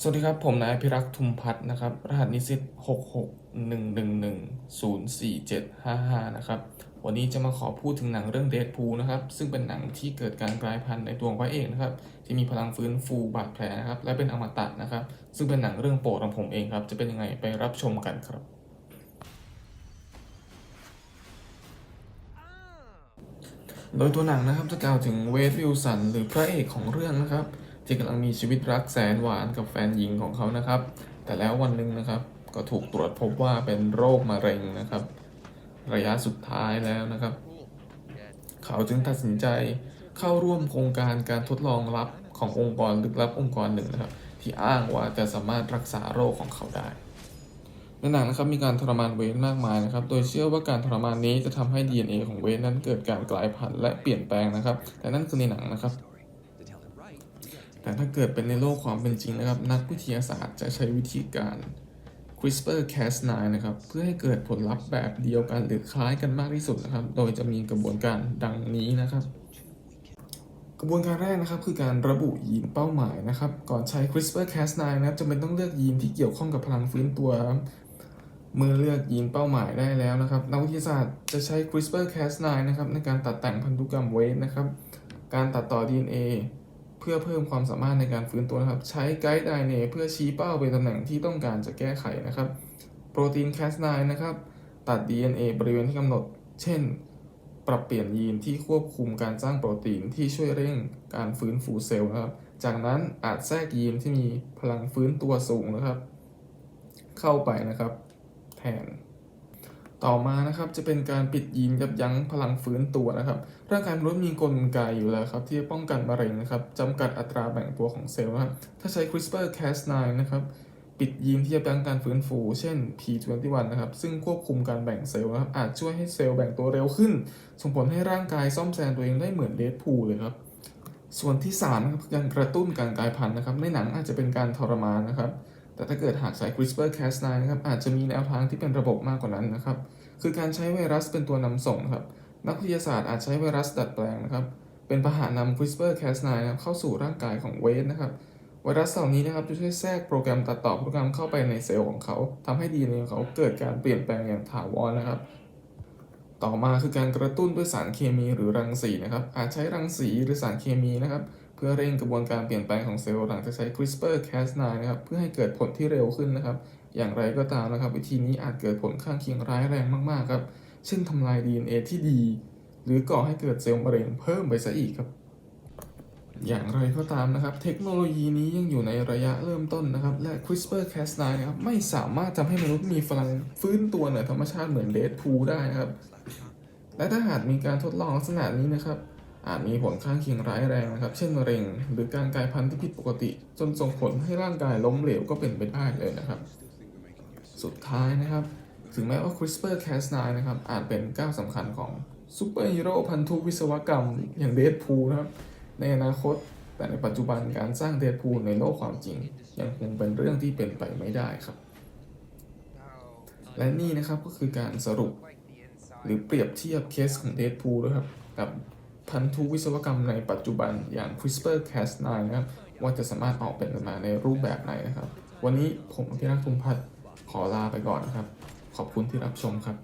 สวัสดีครับ ผมนายพิรักษ์ทุมพัฒน์นะครับ รหัสนิสิต6611047555 นะครับ วันนี้จะมาขอพูดถึงหนังเรื่องเด p พูนะครับ ซึ่งเป็นหนังที่เกิดการกลายพันธุ์ในตัวของพระเอกนะครับ ที่มีพลังฟื้นฟูบาดแผลนะครับ และเป็นอมตะนะครับ ซึ่งเป็นหนังเรื่องโปรดของผมเองครับ จะเป็นยังไงไปรับชมกันครับ โดยตัวหนังนะครับจะกล่าวถึงเวดวิลสันหรือพระเอกของเรื่องนะครับ ที่กำลังมีชีวิตรักแสนหวานกับแฟนหญิงของเขานะครับ แต่แล้ววันหนึ่งนะครับ ก็ถูกตรวจพบว่าเป็นโรคมะเร็งนะครับ ระยะสุดท้ายแล้วนะครับ เขาจึงตัดสินใจเข้าร่วมโครงการการทดลองลับขององค์กรลึกลับองค์กรหนึ่งนะครับ ที่อ้างว่าจะสามารถรักษาโรคของเขาได้ในหนังนะครับมีการทรมานเวนมากมายนะครับ โดยเชื่อว่าการทรมานนี้จะทำให้ DNA ของเวนนั้นเกิดการกลายพันธุ์และเปลี่ยนแปลงนะครับ แต่นั่นคือในหนังนะครับ แต่ถ้าเกิดเป็นในโลกความเป็นจริงนะครับ นักวิทยาศาสตร์จะใช้วิธีการ CRISPR-Cas9 นะครับ เพื่อให้เกิดผลลัพธ์แบบเดียวกันหรือคล้ายกันมากที่สุดนะครับ โดยจะมีกระบวนการดังนี้นะครับ กระบวนการแรกนะครับคือการระบุยีนเป้าหมายนะครับ ก่อนใช้ CRISPR-Cas9 นะครับจำเป็นต้องเลือกยีนที่เกี่ยวข้องกับพลังฟื้นตัว เมื่อเลือกยีนเป้าหมายได้แล้วนะครับ นักวิทยาศาสตร์จะใช้ CRISPR-Cas9 นะครับในการตัดแต่งพันธุกรรมเวทนะครับ การตัดต่อ DNA เพื่อเพิ่มความสามารถในการฟื้นตัวนะครับ ใช้ไกด์ DNA เพื่อชี้เป้าไปตำแหน่งที่ต้องการจะแก้ไขนะครับ โปรตีน Cas9 นะครับ ตัด DNA บริเวณที่กำหนด เช่น ปรับเปลี่ยนยีนที่ควบคุมการสร้างโปรตีนที่ช่วยเร่งการฟื้นฟูเซลล์นะครับ จากนั้นอาจแทรกยีนที่มีพลังฟื้นตัวสูงนะครับ เข้าไปนะครับ แทน ต่อมานะครับจะเป็นการปิดยีนยับยั้งพลังฟื้นตัวนะครับ ร่างกายมนุษย์มีกลไกอยู่แล้วครับที่จะป้องกันมะเร็งนะครับจำกัดอัตราแบ่งตัวของเซลล์นะครับถ้าใช้ CRISPR-Cas9 นะครับปิดยีนที่ยับยั้งการฟื้นฟู เช่น P21 นะครับ ซึ่งควบคุมการแบ่งเซลล์นะครับ อาจช่วยให้เซลล์แบ่งตัวเร็วขึ้น ส่งผลให้ร่างกายซ่อมแซมตัวเองได้เหมือนเดดพูลเลยครับ ส่วนที่3นะครับการกระตุ้นการกลายพันธุ์นะครับ ในหนังอาจจะเป็นการทรมานนะครับ แต่ถ้าเกิดหากใช้ CRISPR-Cas9 นะครับ อาจจะมีแนวทางที่เป็นระบบมากกว่านั้นนะครับ คือการใช้ไวรัสเป็นตัวนำส่งครับ นักวิทยาศาสตร์อาจใช้ไวรัสดัดแปลงนะครับ เป็นพาหะนำ CRISPR-Cas9 นะครับเข้าสู่ร่างกายของเวทนะครับ ไวรัสเหล่านี้นะครับจะช่วยแทรกโปรแกรมตัดต่อโปรแกรมเข้าไปในเซลล์ของเขาทำให้ DNA ของเขาเกิดการเปลี่ยนแปลงอย่างถาวรนะครับ ต่อมาคือการกระตุ้นด้วยสารเคมีหรือรังสีนะครับ อาจใช้รังสีหรือสารเคมีนะครับ เพื่อเร่งกระบวนการเปลี่ยนแปลงของเซลล์หลังจากใช้ CRISPR-Cas9 นะครับ เพื่อให้เกิดผลที่เร็วขึ้นนะครับ อย่างไรก็ตามนะครับ วิธีนี้อาจเกิดผลข้างเคียงร้ายแรงมากๆครับ เช่นทำลาย DNA ที่ดี หรือก่อให้เกิดเซลล์มะเร็งเพิ่มไปซะอีกครับ อย่างไรก็ตามนะครับ เทคโนโลยีนี้ยังอยู่ในระยะเริ่มต้นนะครับ และ CRISPR-Cas9 นะครับไม่สามารถทำให้มนุษย์มีพลังฟื้นตัวเหนือธรรมชาติเหมือนเดดพูได้นะครับ และถ้าหากมีการทดลองลักษณะนี้นะครับอาจมีผลข้างเคียงร้ายแรงนะครับ เช่นมะเร็ง หรือการกลายพันธุ์ที่ผิดปกติ จนส่งผลให้ร่างกายล้มเหลวก็เป็นไปได้เลยนะครับ สุดท้ายนะครับ ถึงแม้ว่า CRISPR-Cas9 นะครับอาจเป็นก้าวสำคัญของซูเปอร์ฮีโร่พันธุวิศวกรรมอย่างเดดพูลนะครับ ในอนาคต แต่ในปัจจุบันการสร้างเดดพูลในโลกความจริง ยังคงเป็นเรื่องที่เป็นไปไม่ได้ครับ และนี่นะครับก็คือการสรุป หรือเปรียบเทียบเคสของเดดพูลนะครับกับพันธุวิศวกรรมในปัจจุบันอย่าง CRISPR-Cas9 นะครับว่าจะสามารถออกเป็นมาในรูปแบบไหนนะครับ วันนี้ผมอภิรักษ์ทุมพัฒน์ ขอลาไปก่อนนะครับ ขอบคุณที่รับชมครับ